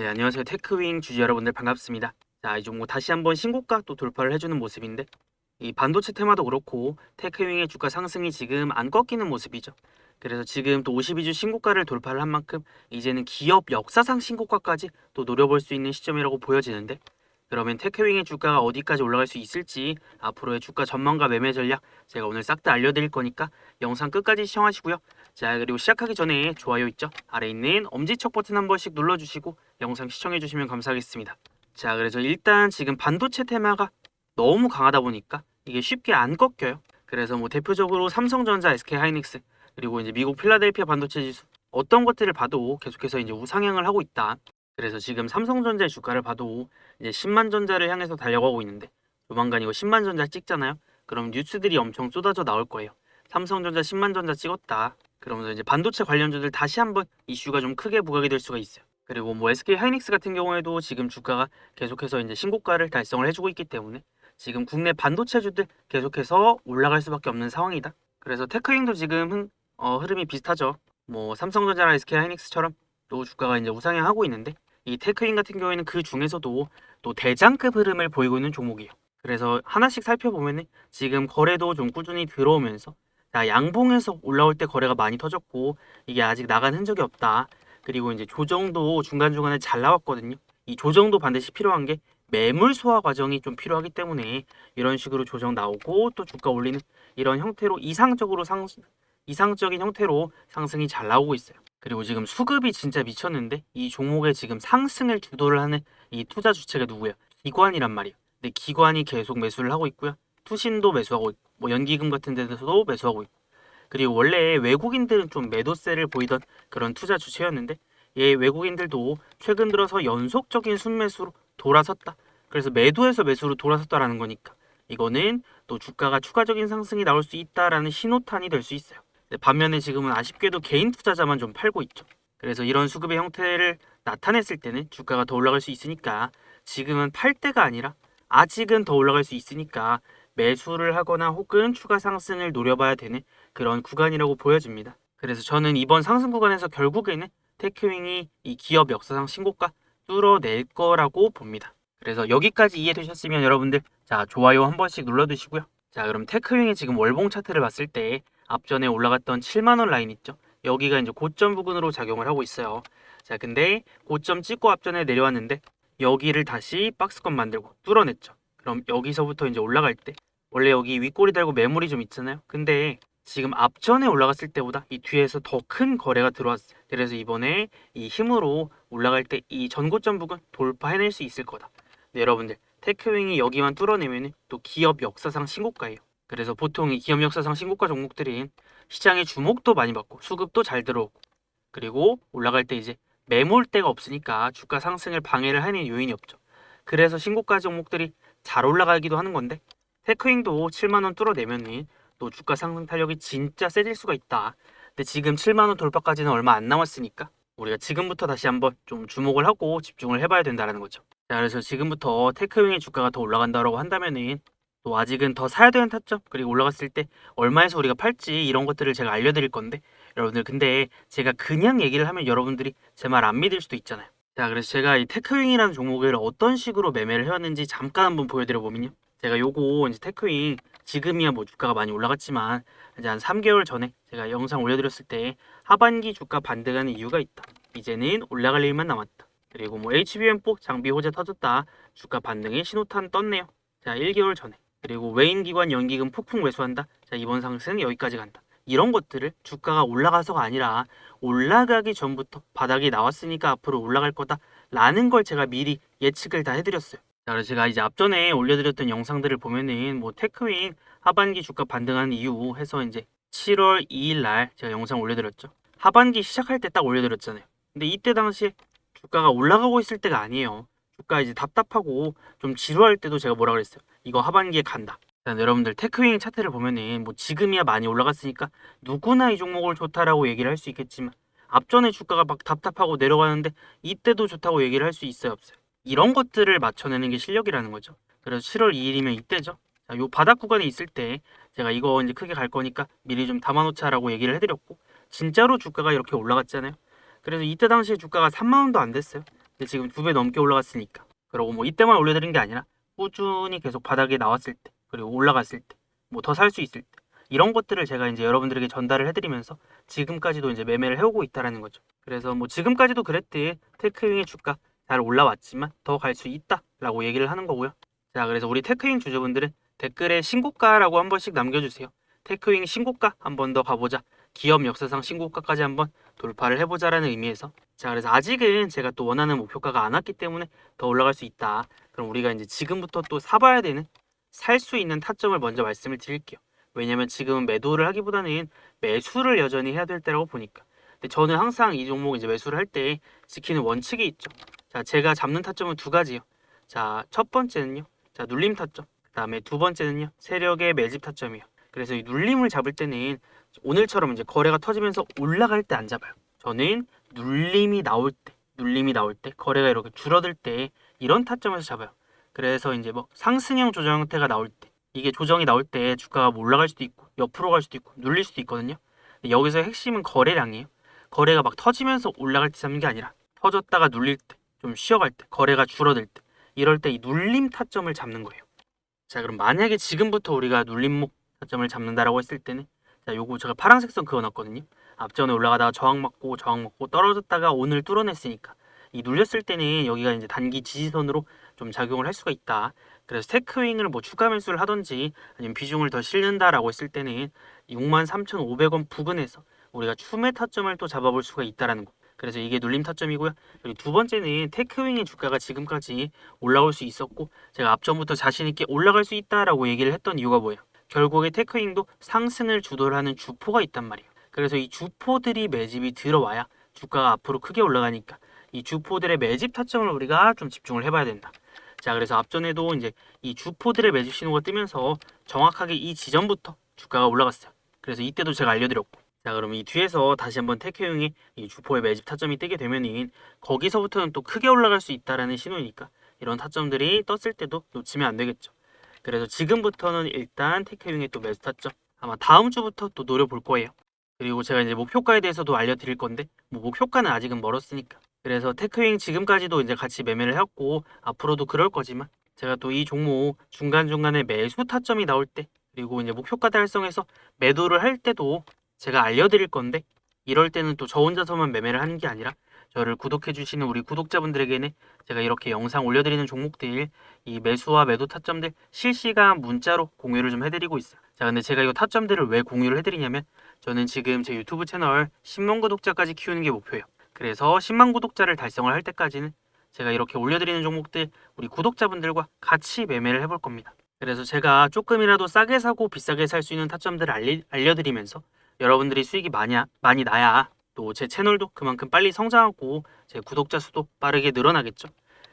네, 안녕하세요. 테크윙 주주 여러분들 반갑습니다. 자, 이제 뭐 다시 한번 신고가 또 돌파를 해주는 모습인데 이 반도체 테마도 그렇고 테크윙의 주가 상승이 지금 안 꺾이는 모습이죠. 그래서 지금 또 52주 신고가를 돌파를 한 만큼 이제는 기업 역사상 신고가까지 또 노려볼 수 있는 시점이라고 보여지는데 그러면 테크윙의 주가가 어디까지 올라갈 수 있을지 앞으로의 주가 전망과 매매 전략 제가 오늘 싹 다 알려드릴 거니까 영상 끝까지 시청하시고요. 자 그리고 시작하기 전에 좋아요 있죠? 아래 있는 엄지척 버튼 한 번씩 눌러주시고 영상 시청해주시면 감사하겠습니다. 자 그래서 일단 지금 반도체 테마가 너무 강하다 보니까 이게 쉽게 안 꺾여요. 그래서 뭐 대표적으로 삼성전자, SK하이닉스 그리고 이제 미국 필라델피아 반도체 지수 어떤 것들을 봐도 계속해서 이제 우상향을 하고 있다. 그래서 지금 삼성전자의 주가를 봐도 이제 10만 전자를 향해서 달려가고 있는데 조만간 이거 10만 전자 찍잖아요. 그럼 뉴스들이 엄청 쏟아져 나올 거예요. 삼성전자 10만 전자 찍었다. 그러면서 이제 반도체 관련주들 다시 한번 이슈가 좀 크게 부각이 될 수가 있어요. 그리고 뭐 SK 하이닉스 같은 경우에도 지금 주가가 계속해서 이제 신고가를 달성을 해주고 있기 때문에 지금 국내 반도체주들 계속해서 올라갈 수밖에 없는 상황이다. 그래서 테크윙도 지금 흥- 어, 흐름이 비슷하죠. 뭐 삼성전자나 SK 하이닉스처럼 또 주가가 이제 우상향하고 있는데 이 테크윙 같은 경우에는 그 중에서도 또 대장급 흐름을 보이고 있는 종목이에요. 그래서 하나씩 살펴보면은 지금 거래도 좀 꾸준히 들어오면서 자, 양봉에서 올라올 때 거래가 많이 터졌고 이게 아직 나간 흔적이 없다. 그리고 이제 조정도 중간중간에 잘 나왔거든요. 이 조정도 반드시 필요한 게 매물 소화 과정이 좀 필요하기 때문에 이런 식으로 조정 나오고 또 주가 올리는 이런 형태로 이상적으로 상 이상적인 형태로 상승이 잘 나오고 있어요. 그리고 지금 수급이 진짜 미쳤는데 이 종목의 지금 상승을 주도를 하는 이 투자 주체가 누구예요? 기관이란 말이에요. 근데 기관이 계속 매수를 하고 있고요. 투신도 매수하고 있고 뭐 연기금 같은 데서도 매수하고 있고 그리고 원래 외국인들은 좀 매도세를 보이던 그런 투자 주체였는데 얘 외국인들도 최근 들어서 연속적인 순매수로 돌아섰다. 그래서 매도에서 매수로 돌아섰다라는 거니까 이거는 또 주가가 추가적인 상승이 나올 수 있다라는 신호탄이 될 수 있어요. 반면에 지금은 아쉽게도 개인 투자자만 좀 팔고 있죠. 그래서 이런 수급의 형태를 나타냈을 때는 주가가 더 올라갈 수 있으니까 지금은 팔 때가 아니라 아직은 더 올라갈 수 있으니까 매수를 하거나 혹은 추가 상승을 노려봐야 되는 그런 구간이라고 보여집니다. 그래서 저는 이번 상승 구간에서 결국에는 테크윙이 이 기업 역사상 신고가 뚫어낼 거라고 봅니다. 그래서 여기까지 이해되셨으면 여러분들 자 좋아요 한 번씩 눌러두시고요. 자 그럼 테크윙이 지금 월봉 차트를 봤을 때 앞전에 올라갔던 7만원 라인 있죠? 여기가 이제 고점 부근으로 작용을 하고 있어요. 자 근데 고점 찍고 앞전에 내려왔는데 여기를 다시 박스권 만들고 뚫어냈죠. 그럼 여기서부터 이제 올라갈 때 원래 여기 윗꼬리 달고 매물이 좀 있잖아요. 근데 지금 앞전에 올라갔을 때보다 이 뒤에서 더 큰 거래가 들어왔어요. 그래서 이번에 이 힘으로 올라갈 때 이 전고점 부근 돌파해낼 수 있을 거다. 네, 여러분들 테크윙이 여기만 뚫어내면 또 기업 역사상 신고가예요. 그래서 보통 이 기업 역사상 신고가 종목들은 시장의 주목도 많이 받고 수급도 잘 들어오고 그리고 올라갈 때 이제 매몰대가 없으니까 주가 상승을 방해를 하는 요인이 없죠. 그래서 신고가 종목들이 잘 올라가기도 하는 건데 테크윙도 7만 원 뚫어내면은 또 주가 상승 탄력이 진짜 세질 수가 있다. 근데 지금 7만 원 돌파까지는 얼마 안 남았으니까 우리가 지금부터 다시 한번 좀 주목을 하고 집중을 해봐야 된다는 거죠. 자, 그래서 지금부터 테크윙의 주가가 더 올라간다라고 한다면은 또 아직은 더 사야 되는 타점 그리고 올라갔을 때 얼마에서 우리가 팔지 이런 것들을 제가 알려드릴 건데 여러분들 근데 제가 그냥 얘기를 하면 여러분들이 제 말 안 믿을 수도 있잖아요. 자, 그래서 제가 이 테크윙이라는 종목을 어떤 식으로 매매를 해왔는지 잠깐 한번 보여드려 보면요. 제가 요거 이제 테크윙 지금이야 뭐 주가가 많이 올라갔지만 이제 한 3개월 전에 제가 영상 올려드렸을 때 하반기 주가 반등하는 이유가 있다. 이제는 올라갈 일만 남았다. 그리고 뭐 HBM4 장비 호재 터졌다. 주가 반등의 신호탄 떴네요. 자, 1개월 전에. 그리고 외인 기관 연기금 폭풍 매수한다. 자, 이번 상승 여기까지 간다. 이런 것들을 주가가 올라가서가 아니라 올라가기 전부터 바닥이 나왔으니까 앞으로 올라갈 거다 라는 걸 제가 미리 예측을 다 해드렸어요. 자, 그래서 제가 이제 앞전에 올려드렸던 영상들을 보면은 뭐 테크윙 하반기 주가 반등하는 이유 해서 이제 7월 2일 날 제가 영상 올려드렸죠. 하반기 시작할 때 딱 올려드렸잖아요. 근데 이때 당시에 주가가 올라가고 있을 때가 아니에요. 주가 이제 답답하고 좀 지루할 때도 제가 뭐라 그랬어요. 이거 하반기에 간다. 자, 여러분들 테크윙 차트를 보면은 뭐 지금이야 많이 올라갔으니까 누구나 이 종목을 좋다라고 얘기를 할 수 있겠지만 앞전에 주가가 막 답답하고 내려가는데 이때도 좋다고 얘기를 할 수 있어요 없어요. 이런 것들을 맞춰내는 게 실력이라는 거죠. 그래서 7월 2일이면 이때죠. 자, 요 바닥 구간에 있을 때 제가 이거 이제 크게 갈 거니까 미리 좀 담아놓자라고 얘기를 해드렸고 진짜로 주가가 이렇게 올라갔잖아요. 그래서 이때 당시에 주가가 3만 원도 안 됐어요. 근데 지금 두 배 넘게 올라갔으니까. 그리고 뭐 이때만 올려드린 게 아니라 꾸준히 계속 바닥에 나왔을 때 그리고 올라갔을 때 뭐 더 살 수 있을 때 이런 것들을 제가 이제 여러분들에게 전달을 해드리면서 지금까지도 이제 매매를 해오고 있다라는 거죠. 그래서 뭐 지금까지도 그랬듯 테크윙의 주가 잘 올라왔지만 더 갈 수 있다 라고 얘기를 하는 거고요. 자, 그래서 우리 테크윙 주주분들은 댓글에 신고가라고 한 번씩 남겨주세요. 테크윙 신고가 한 번 더 가보자. 기업 역사상 신고가까지 한번 돌파를 해보자라는 의미에서 자, 그래서 아직은 제가 또 원하는 목표가가 안 왔기 때문에 더 올라갈 수 있다. 그럼 우리가 이제 지금부터 또 사봐야 되는 살 수 있는 타점을 먼저 말씀을 드릴게요. 왜냐면 지금은 매도를 하기보다는 매수를 여전히 해야 될 때라고 보니까. 근데 저는 항상 이 종목 이제 매수를 할 때 지키는 원칙이 있죠. 자, 제가 잡는 타점은 두 가지요. 자, 첫 번째는요. 자, 눌림 타점. 그다음에 두 번째는요. 세력의 매집 타점이요. 그래서 이 눌림을 잡을 때는 오늘처럼 이제 거래가 터지면서 올라갈 때 안 잡아요. 저는 눌림이 나올 때, 눌림이 나올 때, 거래가 이렇게 줄어들 때 이런 타점에서 잡아요. 그래서 이제 뭐 상승형 조정 형태가 나올 때, 이게 조정이 나올 때 주가가 뭐 올라갈 수도 있고 옆으로 갈 수도 있고 눌릴 수도 있거든요. 여기서 핵심은 거래량이에요. 거래가 막 터지면서 올라갈 때 잡는 게 아니라 터졌다가 눌릴 때, 좀 쉬어갈 때, 거래가 줄어들 때, 이럴 때 이 눌림 타점을 잡는 거예요. 자, 그럼 만약에 지금부터 우리가 눌림목 타점을 잡는다라고 했을 때는 자, 요거 제가 파란색 선 그어놨거든요. 앞전에 올라가다가 저항 맞고 저항 맞고 떨어졌다가 오늘 뚫어냈으니까 이 눌렸을 때는 여기가 이제 단기 지지선으로 좀 작용을 할 수가 있다. 그래서 테크윙을 뭐 추가 매수를 하든지 아니면 비중을 더 실는다라고 했을 때는 63,500원 부근에서 우리가 추매 타점을 또 잡아볼 수가 있다라는 거. 그래서 이게 눌림 타점이고요. 그리고 두 번째는 테크윙의 주가가 지금까지 올라올 수 있었고 제가 앞전부터 자신 있게 올라갈 수 있다라고 얘기를 했던 이유가 뭐예요? 결국에 테크윙도 상승을 주도를 하는 주포가 있단 말이에요. 그래서 이 주포들이 매집이 들어와야 주가가 앞으로 크게 올라가니까 이 주포들의 매집 타점을 우리가 좀 집중을 해봐야 된다. 자, 그래서 앞전에도 이제 이 주포들의 매집 신호가 뜨면서 정확하게 이 지점부터 주가가 올라갔어요. 그래서 이때도 제가 알려드렸고. 자, 그럼 이 뒤에서 다시 한번 테크용이 이 주포의 매집 타점이 뜨게 되면은 거기서부터는 또 크게 올라갈 수 있다라는 신호니까 이런 타점들이 떴을 때도 놓치면 안 되겠죠. 그래서 지금부터는 일단 테크용의 또 매수 타점 아마 다음 주부터 또 노려볼 거예요. 그리고 제가 이제 목표가에 대해서도 알려드릴 건데 뭐 목표가는 아직은 멀었으니까 그래서 테크윙 지금까지도 이제 같이 매매를 했고 앞으로도 그럴 거지만 제가 또 이 종목 중간중간에 매수 타점이 나올 때 그리고 이제 목표가 달성해서 매도를 할 때도 제가 알려드릴 건데 이럴 때는 또 저 혼자서만 매매를 하는 게 아니라 저를 구독해 주시는 우리 구독자분들에게는 제가 이렇게 영상 올려드리는 종목들 이 매수와 매도 타점들 실시간 문자로 공유를 좀 해드리고 있어요. 자 근데 제가 이 타점들을 왜 공유를 해드리냐면 저는 지금 제 유튜브 채널 10만 구독자까지 키우는 게 목표예요. 그래서 10만 구독자를 달성을 할 때까지는 제가 이렇게 올려드리는 종목들 우리 구독자분들과 같이 매매를 해볼 겁니다. 그래서 제가 조금이라도 싸게 사고 비싸게 살 수 있는 타점들을 알리, 알려드리면서 여러분들이 수익이 많이, 많이 나야 또 제 채널도 그만큼 빨리 성장하고 제 구독자 수도 빠르게 늘어나겠죠.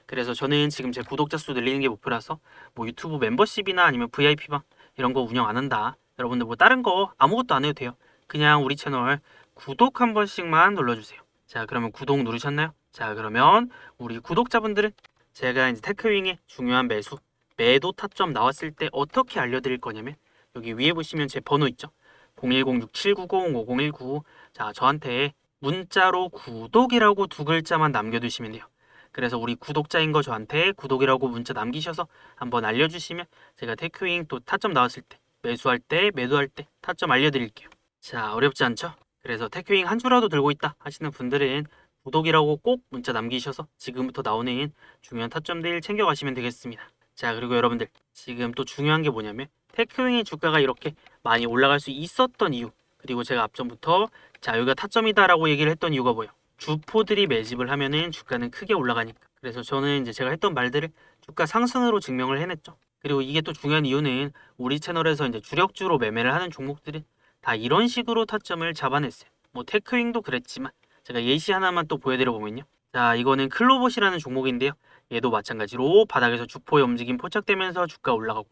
그래서 저는 지금 제 구독자 수 늘리는 게 목표라서 뭐 유튜브 멤버십이나 아니면 VIP방 이런 거 운영 안 한다. 여러분들 뭐 다른 거 아무것도 안 해도 돼요. 그냥 우리 채널 구독 한 번씩만 눌러주세요. 자, 그러면 구독 누르셨나요? 자, 그러면 우리 구독자분들은 제가 이제 테크윙의 중요한 매수, 매도 타점 나왔을 때 어떻게 알려드릴 거냐면 여기 위에 보시면 제 번호 있죠? 010-6790-5019 자, 저한테 문자로 구독이라고 두 글자만 남겨두시면 돼요. 그래서 우리 구독자인 거 저한테 구독이라고 문자 남기셔서 한번 알려주시면 제가 테크윙 또 타점 나왔을 때 매수할 때 매도할 때 타점 알려드릴게요. 자, 어렵지 않죠? 그래서 테크윙 한 주라도 들고 있다 하시는 분들은 구독이라고 꼭 문자 남기셔서 지금부터 나오는 중요한 타점들 챙겨가시면 되겠습니다. 자, 그리고 여러분들 지금 또 중요한 게 뭐냐면 테크윙의 주가가 이렇게 많이 올라갈 수 있었던 이유 그리고 제가 앞전부터 자, 여기가 타점이다라고 얘기를 했던 이유가 뭐예요? 주포들이 매집을 하면은 주가는 크게 올라가니까. 그래서 저는 이제 제가 했던 말들을 주가 상승으로 증명을 해냈죠. 그리고 이게 또 중요한 이유는 우리 채널에서 이제 주력주로 매매를 하는 종목들은 다 이런 식으로 타점을 잡아냈어요. 뭐 테크윙도 그랬지만 제가 예시 하나만 또 보여드려 보면요. 자, 이거는 클로봇이라는 종목인데요. 얘도 마찬가지로 바닥에서 주포의 움직임 포착되면서 주가 올라가고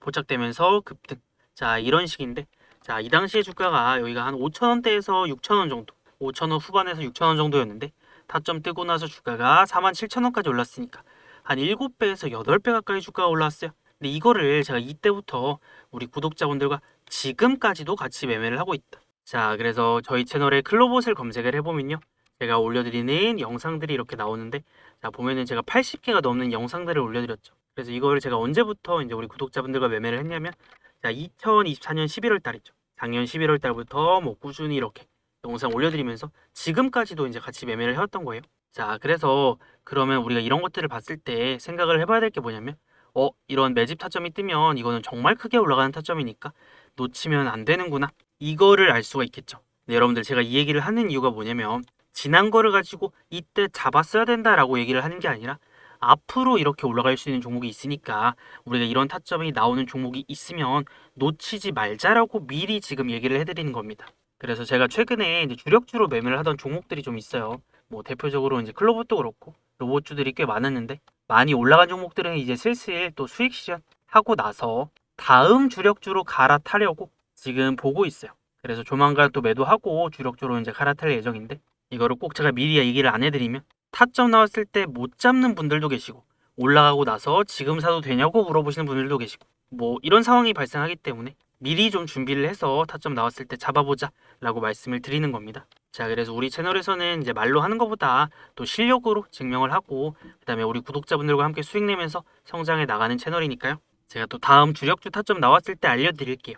포착되면서 급등. 자, 이런 식인데 자, 이 당시에 주가가 여기가 한 5천원대에서 6천원 정도 5천원 후반에서 6천원 정도였는데 타점 뜨고 나서 주가가 4만 7천원까지 올랐으니까 한 7배에서 8배 가까이 주가가 올랐어요. 근데 이거를 제가 이때부터 우리 구독자분들과 지금까지도 같이 매매를 하고 있다. 자, 그래서 저희 채널에 클로봇을 검색을 해보면요. 제가 올려드리는 영상들이 이렇게 나오는데 자 보면은 제가 80개가 넘는 영상들을 올려드렸죠. 그래서 이거를 제가 언제부터 이제 우리 구독자분들과 매매를 했냐면 자 2024년 11월 달이죠. 작년 11월 달부터 뭐 꾸준히 이렇게 영상 올려드리면서 지금까지도 이제 같이 매매를 해왔던 거예요. 자 그래서 그러면 우리가 이런 것들을 봤을 때 생각을 해봐야 될 게 뭐냐면 어 이런 매집 타점이 뜨면 이거는 정말 크게 올라가는 타점이니까 놓치면 안 되는구나 이거를 알 수가 있겠죠. 네, 여러분들 제가 이 얘기를 하는 이유가 뭐냐면 지난 거를 가지고 이때 잡았어야 된다라고 얘기를 하는 게 아니라 앞으로 이렇게 올라갈 수 있는 종목이 있으니까 우리가 이런 타점이 나오는 종목이 있으면 놓치지 말자라고 미리 지금 얘기를 해드리는 겁니다. 그래서 제가 최근에 이제 주력주로 매매를 하던 종목들이 좀 있어요. 뭐 대표적으로 이제 클로버도 그렇고 로봇주들이 꽤 많았는데 많이 올라간 종목들은 이제 슬슬 또 수익 시전 하고 나서 다음 주력주로 갈아타려고 지금 보고 있어요. 그래서 조만간 또 매도하고 주력주로 이제 갈아탈 예정인데 이거를 꼭 제가 미리 얘기를 안 해드리면 타점 나왔을 때 못 잡는 분들도 계시고 올라가고 나서 지금 사도 되냐고 물어보시는 분들도 계시고 뭐 이런 상황이 발생하기 때문에 미리 좀 준비를 해서 타점 나왔을 때 잡아보자 라고 말씀을 드리는 겁니다. 자 그래서 우리 채널에서는 이제 말로 하는 것보다 또 실력으로 증명을 하고 그 다음에 우리 구독자분들과 함께 수익 내면서 성장해 나가는 채널이니까요. 제가 또 다음 주력주 타점 나왔을 때 알려드릴게요.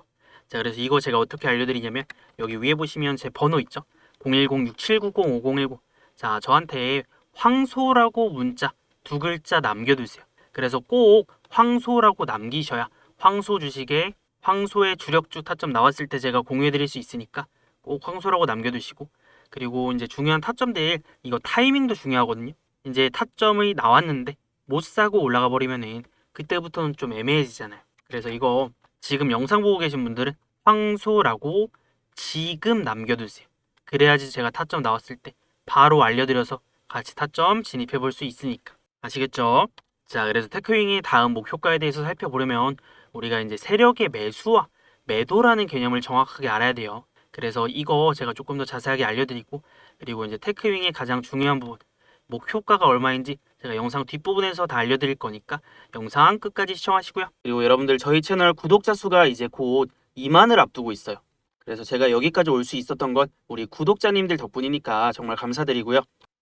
자 그래서 이거 제가 어떻게 알려드리냐면 여기 위에 보시면 제 번호 있죠? 010-6790-5019 자 저한테 황소라고 문자 두 글자 남겨두세요. 그래서 꼭 황소라고 남기셔야 황소 주식에 황소의 주력주 타점 나왔을 때 제가 공유해드릴 수 있으니까 꼭 황소라고 남겨두시고 그리고 이제 중요한 타점들 이거 타이밍도 중요하거든요. 이제 타점이 나왔는데 못 사고 올라가 버리면은 그때부터는 좀 애매해지잖아요. 그래서 이거 지금 영상 보고 계신 분들은 황소라고 지금 남겨두세요. 그래야지 제가 타점 나왔을 때 바로 알려드려서 같이 타점 진입해 볼 수 있으니까 아시겠죠? 자 그래서 테크윙의 다음 목표가에 대해서 살펴보려면 우리가 이제 세력의 매수와 매도라는 개념을 정확하게 알아야 돼요. 그래서 이거 제가 조금 더 자세하게 알려드리고 그리고 이제 테크윙의 가장 중요한 부분 목표가가 얼마인지 제가 영상 뒷부분에서 다 알려드릴 거니까 영상 끝까지 시청하시고요. 그리고 여러분들 저희 채널 구독자 수가 이제 곧 2만을 앞두고 있어요. 그래서 제가 여기까지 올 수 있었던 건 우리 구독자님들 덕분이니까 정말 감사드리고요.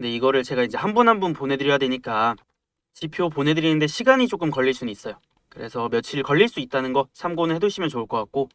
근데 이거를 제가 이제 한 분 한 분 보내드려야 되니까 지표 보내드리는데 시간이 조금 걸릴 수는 있어요. 그래서 며칠 걸릴 수 있다는 거 참고는 해두시면 좋을 것 같고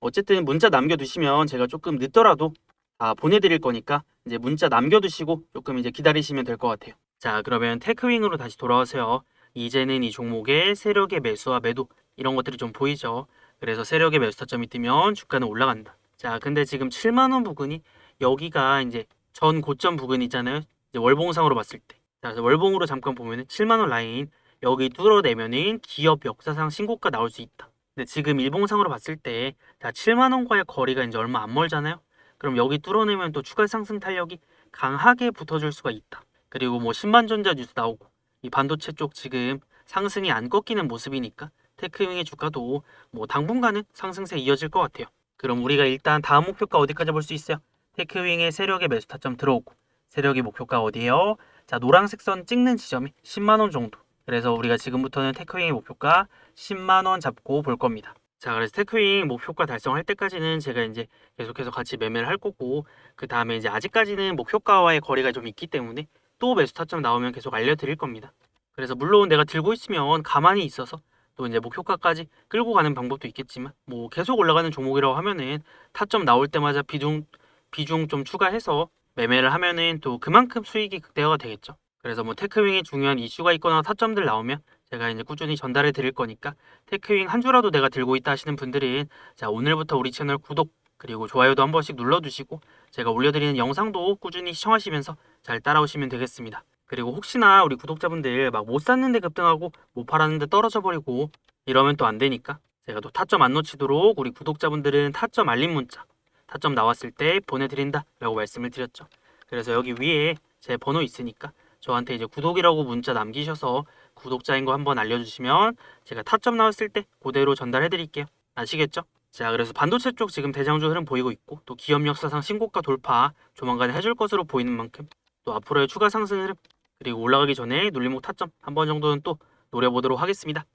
어쨌든 문자 남겨두시면 제가 조금 늦더라도 다 보내드릴 거니까 이제 문자 남겨두시고 조금 이제 기다리시면 될 것 같아요. 자 그러면 테크윙으로 다시 돌아와서요. 이제는 이 종목의 세력의 매수와 매도 이런 것들이 좀 보이죠. 그래서 세력의 매수 타점이 뜨면 주가는 올라간다. 자 근데 지금 7만 원 부근이 여기가 이제 전 고점 부근이잖아요. 월봉상으로 봤을 때. 자 월봉으로 잠깐 보면은 7만 원 라인 여기 뚫어내면은 기업 역사상 신고가 나올 수 있다. 근데 지금 일봉상으로 봤을 때 자 7만 원과의 거리가 이제 얼마 안 멀잖아요. 그럼 여기 뚫어내면 또 추가 상승 탄력이 강하게 붙어줄 수가 있다. 그리고 뭐 신반전자 뉴스 나오고 이 반도체 쪽 지금 상승이 안 꺾이는 모습이니까 테크윙의 주가도 뭐 당분간은 상승세 이어질 것 같아요. 그럼 우리가 일단 다음 목표가 어디까지 볼 수 있어요? 테크윙의 세력의 매수 타점 들어오고 세력의 목표가 어디예요? 자 노란색 선 찍는 지점이 10만 원 정도. 그래서 우리가 지금부터는 테크윙의 목표가 10만 원 잡고 볼 겁니다. 자 그래서 테크윙 목표가 달성할 때까지는 제가 이제 계속해서 같이 매매를 할 거고 그 다음에 이제 아직까지는 목표가와의 거리가 좀 있기 때문에 또 매수 타점 나오면 계속 알려드릴 겁니다. 그래서 물론 내가 들고 있으면 가만히 있어서 또 이제 목표가까지 끌고 가는 방법도 있겠지만 뭐 계속 올라가는 종목이라고 하면은 타점 나올 때마다 비중 비중 좀 추가해서 매매를 하면은 또 그만큼 수익이 극대화가 되겠죠. 그래서 뭐 테크윙에 중요한 이슈가 있거나 타점들 나오면 제가 이제 꾸준히 전달해 드릴 거니까 테크윙 한 주라도 내가 들고 있다 하시는 분들은 자 오늘부터 우리 채널 구독 그리고 좋아요도 한 번씩 눌러주시고 제가 올려드리는 영상도 꾸준히 시청하시면서 잘 따라오시면 되겠습니다. 그리고 혹시나 우리 구독자분들 막 못 샀는데 급등하고 못 팔았는데 떨어져 버리고 이러면 또 안 되니까 제가 또 타점 안 놓치도록 우리 구독자분들은 타점 알림 문자 타점 나왔을 때 보내드린다 라고 말씀을 드렸죠. 그래서 여기 위에 제 번호 있으니까 저한테 이제 구독이라고 문자 남기셔서 구독자인 거 한번 알려주시면 제가 타점 나왔을 때 그대로 전달해 드릴게요. 아시겠죠? 자, 그래서 반도체 쪽 지금 대장주 흐름 보이고 있고 또 기업 역사상 신고가 돌파 조만간 해줄 것으로 보이는 만큼 또 앞으로의 추가 상승 흐름 그리고 올라가기 전에 눌림목 타점 한 번 정도는 또 노려보도록 하겠습니다.